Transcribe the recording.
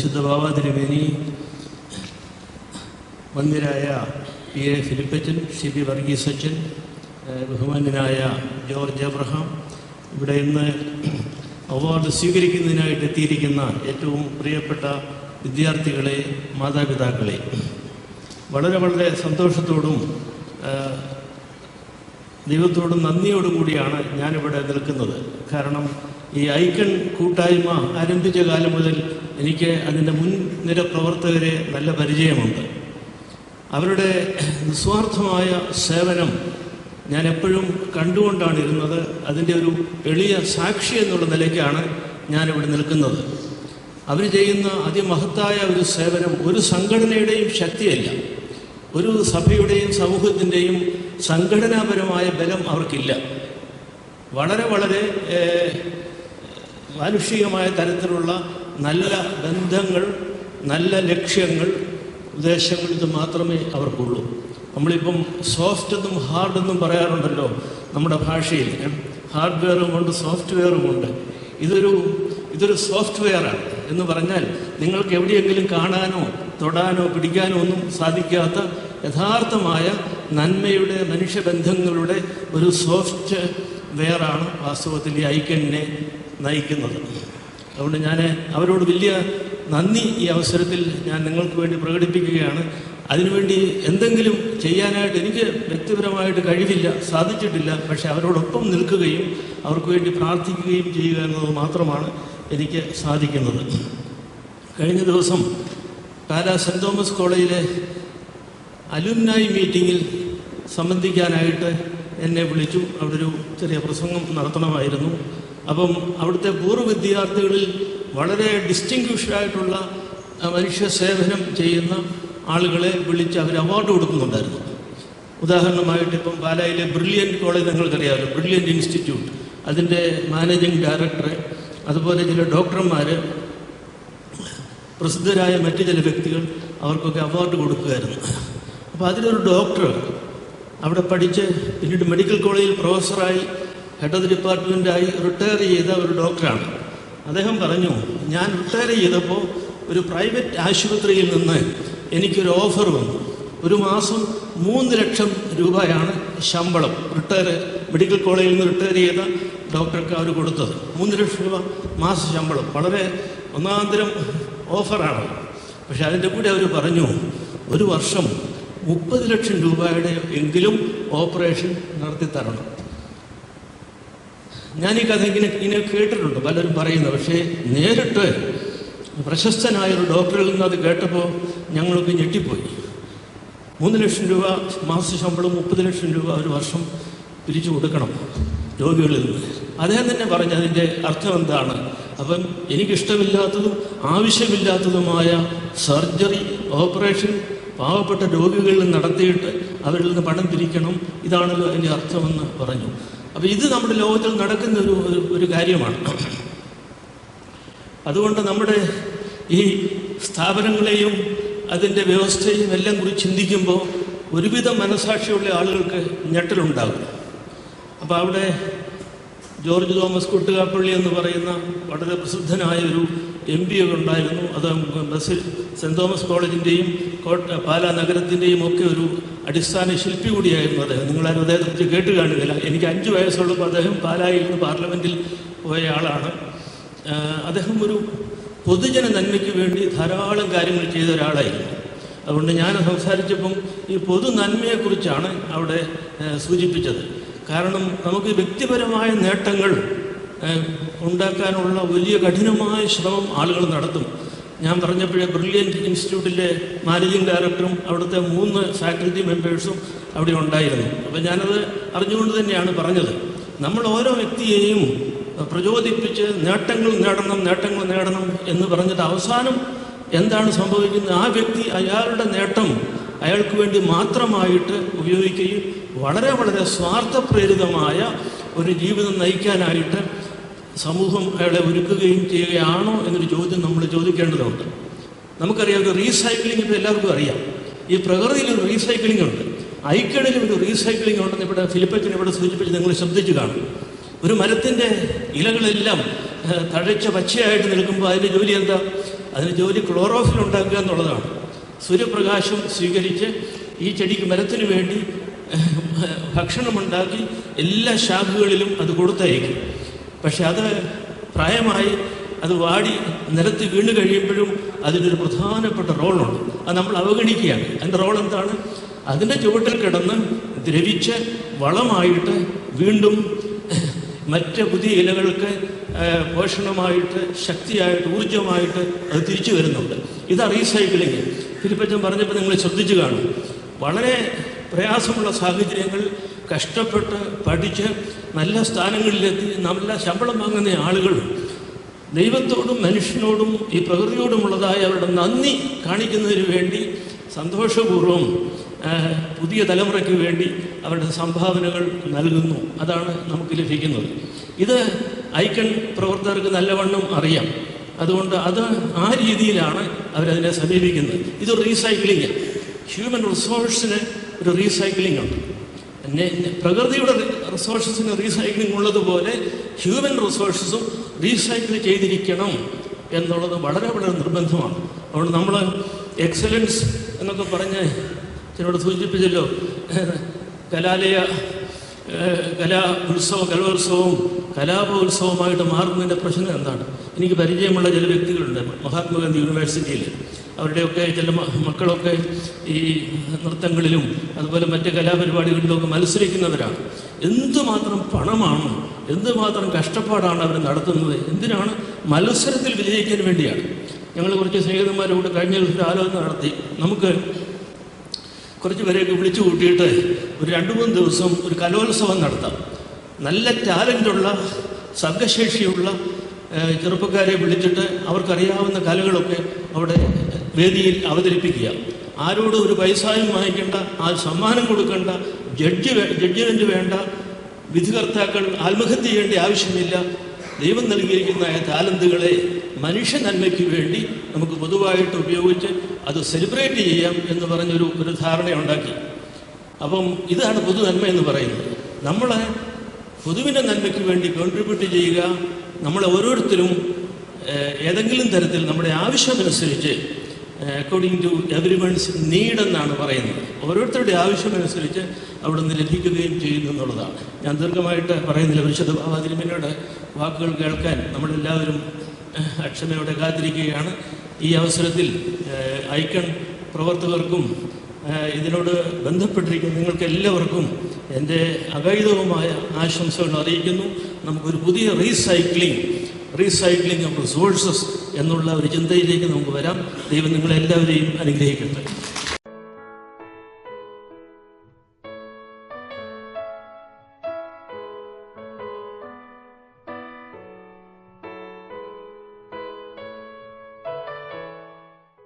പരിശുദ്ധ Bava Thiruveni P A Philipachan C P Varghese അച്ഛൻ ഏഹ് ബഹുമാന്യനായ ജോർജ് അബ്രഹാം ഇവിടെ ഇന്ന് അവാർഡ് സ്വീകരിക്കുന്നതിനായിട്ട് എത്തിയിരിക്കുന്ന ഏറ്റവും പ്രിയപ്പെട്ട വിദ്യാർത്ഥികളെ മാതാപിതാക്കളെ. വളരെ വളരെ സന്തോഷത്തോടും ദൈവത്തോടും നന്ദിയോടും കൂടിയാണ് ഞാനിവിടെ നിൽക്കുന്നത്. കാരണം ഈ ഐക്കൺ കൂട്ടായ്മ ആരംഭിച്ച കാലം മുതൽ എനിക്ക് അതിന്റെ മുൻനിര പ്രവർത്തകരെ നല്ല പരിചയമുണ്ട്. അവരുടെ നിസ്വാർത്ഥമായ സേവനം ഞാൻ എപ്പോഴും കണ്ടുകൊണ്ടാണ് ഇരുന്നത്. അതിന്റെ ഒരു എളിയ സാക്ഷി എന്നുള്ള നിലയ്ക്കാണ് ഞാനിവിടെ നിൽക്കുന്നത്. അവർ ചെയ്യുന്ന അതിമഹത്തായ ഒരു സേവനം ഒരു സംഘടനയുടെയും ശക്തിയല്ല. ഒരു സഭയുടെയും സമൂഹത്തിന്റെയും സംഘടനാപരമായ ബലം അവർക്കില്ല. വളരെ വളരെ മാനുഷികമായ തരത്തിലുള്ള നല്ല ബന്ധങ്ങൾ നല്ല ലക്ഷ്യങ്ങൾ ഉദ്ദേശങ്ങൾ ഇത് മാത്രമേ അവർക്കുള്ളൂ. നമ്മളിപ്പം സോഫ്റ്റ് എന്നും ഹാർഡ് പറയാറുണ്ടല്ലോ നമ്മുടെ ഭാഷയിൽ. ഹാർഡ്വെയറും ഉണ്ട് സോഫ്റ്റ്വെയറും ഉണ്ട്. ഇതൊരു ഇതൊരു സോഫ്റ്റ്വെയറാണ് എന്ന് പറഞ്ഞാൽ നിങ്ങൾക്ക് എവിടെയെങ്കിലും കാണാനോ തൊടാനോ പിടിക്കാനോ ഒന്നും സാധിക്കാത്ത യഥാർത്ഥമായ നന്മയുടെ മനുഷ്യബന്ധങ്ങളുടെ ഒരു സോഫ്റ്റ് വെയറാണ് വാസ്തവത്തിൽ ഈ ഐക്യനെ നയിക്കുന്നത്. അതുകൊണ്ട് ഞാൻ അവരോട് വലിയ നന്ദി ഈ അവസരത്തിൽ ഞാൻ നിങ്ങൾക്ക് വേണ്ടി പ്രകടിപ്പിക്കുകയാണ്. അതിനുവേണ്ടി എന്തെങ്കിലും ചെയ്യാനായിട്ട് എനിക്ക് വ്യക്തിപരമായിട്ട് കഴിവില്ല സാധിച്ചിട്ടില്ല പക്ഷെ അവരോടൊപ്പം നിൽക്കുകയും അവർക്ക് വേണ്ടി പ്രാർത്ഥിക്കുകയും ചെയ്യുക എന്നത് മാത്രമാണ് എനിക്ക് സാധിക്കുന്നത്. കഴിഞ്ഞ ദിവസം പാലാ സെന്റ് തോമസ് കോളേജിലെ അലുമിനായി മീറ്റിങ്ങിൽ സംബന്ധിക്കാനായിട്ട് എന്നെ വിളിച്ചു. അവിടെ ഒരു ചെറിയ പ്രസംഗം നടത്തണമായിരുന്നു. അപ്പം അവിടുത്തെ പൂർവ വിദ്യാർത്ഥികളിൽ വളരെ ഡിസ്റ്റിങ്ക്വിഷ്ഡ് ആയിട്ടുള്ള മനുഷ്യ സേവനം ചെയ്യുന്ന ആളുകളെ വിളിച്ച് അവർ അവാർഡ് കൊടുക്കുന്നുണ്ടായിരുന്നു. ഉദാഹരണമായിട്ട് ഇപ്പം പാലായിലെ ബ്രില്യന്റ് കോളേജ് നിങ്ങൾക്കറിയാമല്ലോ ബ്രില്യന്റ് ഇൻസ്റ്റിറ്റ്യൂട്ട് അതിന്റെ മാനേജിംഗ് ഡയറക്ടർ അതുപോലെ ചില ഡോക്ടർമാർ പ്രസിദ്ധരായ മറ്റു ചില വ്യക്തികൾ അവർക്കൊക്കെ അവാർഡ് കൊടുക്കുമായിരുന്നു. അപ്പോൾ അതിലൊരു ഡോക്ടർ അവിടെ പഠിച്ച് പിന്നീട് മെഡിക്കൽ കോളേജിൽ പ്രൊഫസറായി ഹെഡ് ഓഫ് ദി ഡിപ്പാർട്ട്മെന്റായി റിട്ടയർ ചെയ്ത ഒരു ഡോക്ടറാണ്. അദ്ദേഹം പറഞ്ഞു ഞാൻ റിട്ടയർ ചെയ്തപ്പോൾ ഒരു പ്രൈവറ്റ് ആശുപത്രിയിൽ നിന്ന് എനിക്കൊരു ഓഫർ വന്നു. ഒരു മാസം മൂന്ന് ലക്ഷം രൂപയാണ് ശമ്പളം റിട്ടയർ മെഡിക്കൽ കോളേജിൽ നിന്ന് റിട്ടയർ ചെയ്ത ഡോക്ടർക്ക് അവർ കൊടുത്തത്. മൂന്ന് ലക്ഷം രൂപ മാസ ശമ്പളം. വളരെ ഒന്നാന്തരം ഓഫറാണ് പക്ഷെ അതിന്റെ കൂടെ അവർ പറഞ്ഞു ഒരു വർഷം മുപ്പത് ലക്ഷം രൂപയുടെ എങ്കിലും ഓപ്പറേഷൻ നടത്തി തരണം. ഞാൻ ഈ കഥ ഇങ്ങനെ ഇങ്ങനെ കേട്ടിട്ടുണ്ട്. പലരും പറയുന്നത് പക്ഷേ നേരിട്ട് പ്രശസ്തനായ ഒരു ഡോക്ടറിൽ നിന്ന് അത് കേട്ടപ്പോൾ ഞങ്ങളൊക്കെ ഞെട്ടിപ്പോയി. മൂന്ന് ലക്ഷം രൂപ മാസ ശമ്പളം മുപ്പത് ലക്ഷം രൂപ ഒരു വർഷം പിരിച്ചു കൊടുക്കണം രോഗികളിൽ നിന്ന്. അദ്ദേഹം തന്നെ പറഞ്ഞു അതിന്റെ അർത്ഥം എന്താണ്? അപ്പം എനിക്കിഷ്ടമില്ലാത്തതും ആവശ്യമില്ലാത്തതുമായ സർജറി ഓപ്പറേഷൻ പാവപ്പെട്ട രോഗികളിൽ നടത്തിയിട്ട് അവരിൽ നിന്ന് പണം പിരിക്കണം ഇതാണല്ലോ അതിന്റെ അർത്ഥമെന്ന് പറഞ്ഞു. അപ്പോൾ ഇത് നമ്മുടെ ലോകത്തിൽ നടക്കുന്ന ഒരു ഒരു- കാര്യമാണ്. അതുകൊണ്ട് നമ്മുടെ ഈ സ്ഥാപനങ്ങളെയും അതിന്റെ വ്യവസ്ഥയും എല്ലാം കുറിച്ച് ചിന്തിക്കുമ്പോൾ ഒരുവിധം മനസാക്ഷിയുള്ള ആളുകൾക്ക് ഞെട്ടലുണ്ടാകും. അപ്പോൾ അവിടെ ജോർജ് തോമസ് കുട്ടുകാപ്പള്ളി എന്ന് പറയുന്ന വളരെ പ്രസിദ്ധനായ ഒരു എം പി ഉണ്ടായിരുന്നു. അത് ബസ്സിൽ സെന്റ് തോമസ് കോളേജിന്റെയും കോട്ട പാലാ നഗരത്തിന്റെയും ഒക്കെ ഒരു അടിസ്ഥാന ശില്പി കൂടിയായിരുന്നു അദ്ദേഹം. നിങ്ങളാരും അദ്ദേഹത്തെ കേട്ട് കാണുകയില്ല. എനിക്ക് അഞ്ച് വയസ്സുള്ളപ്പോൾ അദ്ദേഹം പാലായിൽ നിന്ന് പാർലമെന്റിൽ പോയ ആളാണ്. അദ്ദേഹം ഒരു പൊതുജന നന്മയ്ക്ക് വേണ്ടി ധാരാളം കാര്യങ്ങൾ ചെയ്ത ഒരാളായിരുന്നു. അതുകൊണ്ട് ഞാൻ സംസാരിച്ചപ്പം ഈ പൊതു നന്മയെക്കുറിച്ചാണ് അവിടെ സൂചിപ്പിച്ചത്. കാരണം നമുക്ക് വ്യക്തിപരമായ നേട്ടങ്ങൾ ഉണ്ടാക്കാനുള്ള വലിയ കഠിനമായ ശ്രമം ആളുകൾ നടത്തും. ഞാൻ പറഞ്ഞപ്പോഴേ ബ്രില്യന്റ് ഇൻസ്റ്റിറ്റ്യൂട്ടിലെ മാനേജിംഗ് ഡയറക്ടറും അവിടുത്തെ മൂന്ന് ഫാക്കൽറ്റി മെമ്പേഴ്സും അവിടെ ഉണ്ടായിരുന്നു. അപ്പോൾ ഞാനത് അറിഞ്ഞുകൊണ്ട് തന്നെയാണ് പറഞ്ഞത്. നമ്മൾ ഓരോ വ്യക്തിയെയും പ്രചോദിപ്പിച്ച് നേട്ടങ്ങൾ നേടണം നേട്ടങ്ങൾ നേടണം എന്ന് പറഞ്ഞിട്ട് അവസാനം എന്താണ് സംഭവിക്കുന്നത്? ആ വ്യക്തി അയാളുടെ നേട്ടം അയാൾക്ക് വേണ്ടി മാത്രമായിട്ട് ഉപയോഗിക്കുകയും വളരെ വളരെ സ്വാർത്ഥപ്രേരിതമായ ഒരു ജീവിതം നയിക്കാനായിട്ട് സമൂഹം അയാളെ ഒരുക്കുകയും ചെയ്യുകയാണോ എന്നൊരു ചോദ്യം നമ്മൾ ചോദിക്കേണ്ടതുണ്ട്. നമുക്കറിയാം ഒരു റീസൈക്ലിംഗ് ഇപ്പോൾ എല്ലാവർക്കും അറിയാം. ഈ പ്രകൃതിയിൽ ഒരു റീസൈക്ലിംഗ് ഉണ്ട്. ഐക്കണിലും ഒരു റീസൈക്ലിംഗ് ഉണ്ടെന്ന് ഇവിടെ ഫിലിപ്പച്ചൻ ഇവിടെ സൂചിപ്പിച്ച് നിങ്ങൾ ശ്രദ്ധിച്ചു കാണും. ഒരു മരത്തിന്റെ ഇലകളെല്ലാം തഴച്ച പച്ചയായിട്ട് നിൽക്കുമ്പോൾ അതിന്റെ ജോലി എന്താ? അതിന് ജോലി ക്ലോറോഫിൽ ഉണ്ടാക്കുക എന്നുള്ളതാണ്. സൂര്യപ്രകാശം സ്വീകരിച്ച് ഈ ചെടിക്ക് മരത്തിന് വേണ്ടി ഭക്ഷണമുണ്ടാക്കി എല്ലാ ശാഖകളിലും അത് കൊടുത്തയക്കും പക്ഷെ അത് പ്രായമായി അത് വാടി നിലത്ത് വീണ് കഴിയുമ്പോഴും അതിനൊരു പ്രധാനപ്പെട്ട റോളുണ്ട്. അത് നമ്മൾ അവഗണിക്കുകയാണ്. അതിന്റെ റോൾ എന്താണ്? അതിന്റെ ചുവട്ടിൽ കിടന്ന് ദ്രവിച്ച് വളമായിട്ട് വീണ്ടും മറ്റ് പുതിയ ഇലകൾക്ക് പോഷണമായിട്ട് ശക്തിയായിട്ട് ഊർജമായിട്ട് അത് തിരിച്ചു വരുന്നുണ്ട്. ഇതാ റീസൈക്ലിങ് ഫിലിപ്പച്ചൻ പറഞ്ഞപ്പോൾ നിങ്ങൾ ശ്രദ്ധിച്ചു കാണും. വളരെ പ്രയാസമുള്ള സാഹചര്യങ്ങൾ കഷ്ടപ്പെട്ട് പഠിച്ച് നല്ല സ്ഥാനങ്ങളിലെത്തി നല്ല ശമ്പളം വാങ്ങുന്ന ആളുകൾ. ദൈവത്തോടും മനുഷ്യനോടും ഈ പ്രകൃതിയോടുമുള്ളതായ അവരുടെ നന്ദി കാണിക്കുന്നതിന് വേണ്ടി സന്തോഷപൂർവം പുതിയ തലമുറയ്ക്ക് വേണ്ടി അവരുടെ സംഭാവനകൾ നൽകുന്നു. അതാണ് നമുക്ക് ലഭിക്കുന്നത്. ഇത് ഐക്കൺ പ്രവർത്തകർക്ക് നല്ലവണ്ണം അറിയാം. അതുകൊണ്ട് അത് ആ രീതിയിലാണ് അവരതിനെ സമീപിക്കുന്നത്. ഇത് റീസൈക്ലിംഗ് ഹ്യൂമൻ റിസോഴ്സിന് ഒരു റീസൈക്ലിംഗ് ഉണ്ട്. പ്രകൃതിയുടെ റിസോഴ്സസിന് റീസൈക്ലിംഗ് ഉള്ളതുപോലെ ഹ്യൂമൻ റിസോഴ്സസും റീസൈക്കിൾ ചെയ്തിരിക്കണം എന്നുള്ളത് വളരെ വളരെ നിർബന്ധമാണ്. അതുകൊണ്ട് നമ്മൾ എക്സലൻസ് എന്നൊക്കെ പറഞ്ഞ് ചിലരോട് സൂചിപ്പിച്ചല്ലോ. കലാലയ കലാ ഉത്സവം കലോത്സവവും കലാപോത്സവമായിട്ട് മാറുന്നതിന്റെ പ്രശ്നം എന്താണ്? എനിക്ക് പരിചയമുള്ള ചില വ്യക്തികളുണ്ട്. മഹാത്മാഗാന്ധി യൂണിവേഴ്സിറ്റിയിൽ അവരുടെയൊക്കെ ചില മക്കളൊക്കെ ഈ നൃത്തങ്ങളിലും അതുപോലെ മറ്റ് കലാപരിപാടികളിലുമൊക്കെ മത്സരിക്കുന്നവരാണ്. എന്തുമാത്രം പണമാണ് എന്തുമാത്രം കഷ്ടപ്പാടാണ് അവർ നടത്തുന്നത് എന്തിനാണ് മത്സരത്തിൽ വിജയിക്കാൻ വേണ്ടിയാണ്. ഞങ്ങൾ കുറച്ച് സ്നേഹിതന്മാരോട് കഴിഞ്ഞ ദിവസം ആലോചന നടത്തി. നമുക്ക് കുറച്ച് പേരെയൊക്കെ വിളിച്ചു കൂട്ടിയിട്ട് ഒരു രണ്ട് മൂന്ന് ദിവസം ഒരു കലോത്സവം നടത്താം. നല്ല ടാലന്റുള്ള സർഗശേഷിയുള്ള ചെറുപ്പക്കാരെ വിളിച്ചിട്ട് അവർക്കറിയാവുന്ന കലകളൊക്കെ അവിടെ വേദിയിൽ അവതരിപ്പിക്കുക. ആരോട് ഒരു പൈസയും വാങ്ങിക്കേണ്ട ആ സമ്മാനം കൊടുക്കേണ്ട ജഡ്ജ് ജഡ്ജ്മെന്റ് വേണ്ട വിധികർത്താക്കൾ ആത്മഹത്യ ചെയ്യേണ്ട ആവശ്യമില്ല. ദൈവം നൽകിയിരിക്കുന്ന താലന്തുകളെ മനുഷ്യ നന്മയ്ക്ക് വേണ്ടി നമുക്ക് പൊതുവായിട്ട് ഉപയോഗിച്ച് അത് സെലിബ്രേറ്റ് ചെയ്യാം എന്ന് പറഞ്ഞൊരു ഒരു ധാരണയുണ്ടാക്കി അപ്പം ഇതാണ് പൊതു നന്മ എന്ന് പറയുന്നത്. നമ്മൾ പൊതുവിന്റെ നന്മയ്ക്ക് വേണ്ടി കോൺട്രിബ്യൂട്ട് ചെയ്യുക നമ്മളെ ഓരോരുത്തരും ഏതെങ്കിലും തരത്തിൽ നമ്മുടെ ആവശ്യമനുസരിച്ച് according to every one's need എന്നാണ് പറയുന്നത്. ഓരോരുത്തരുടെ ആവശ്യമനുസരിച്ച് അവിടെ നിന്ന് ലഭിക്കുകയും ചെയ്യുന്നു എന്നുള്ളതാണ്. ഞാൻ ദീർഘമായിട്ട് പറയുന്നില്ല. വിശുദ്ധ ബാബാതിരുമിനോട് വാക്കുകൾ കേൾക്കാൻ നമ്മളെല്ലാവരും അക്ഷമയോടെ കാത്തിരിക്കുകയാണ്. ഈ അവസരത്തിൽ ഐക്കൺ പ്രവർത്തകർക്കും ഇതിനോട് ബന്ധപ്പെട്ടിരിക്കുന്ന നിങ്ങൾക്ക് എല്ലാവർക്കും എന്റെ അഗൈതവുമായ ആശംസകൾ അറിയിക്കുന്നു. നമുക്കൊരു പുതിയ റീസൈക്ലിംഗ് റീസൈക്ലിംഗ് ഓഫ് റിസോഴ്സസ് എന്നുള്ള ഒരു ചിന്തയിലേക്ക് നമുക്ക് വരാം. ദൈവം നിങ്ങളെല്ലാവരെയും അനുഗ്രഹിക്കട്ടെ.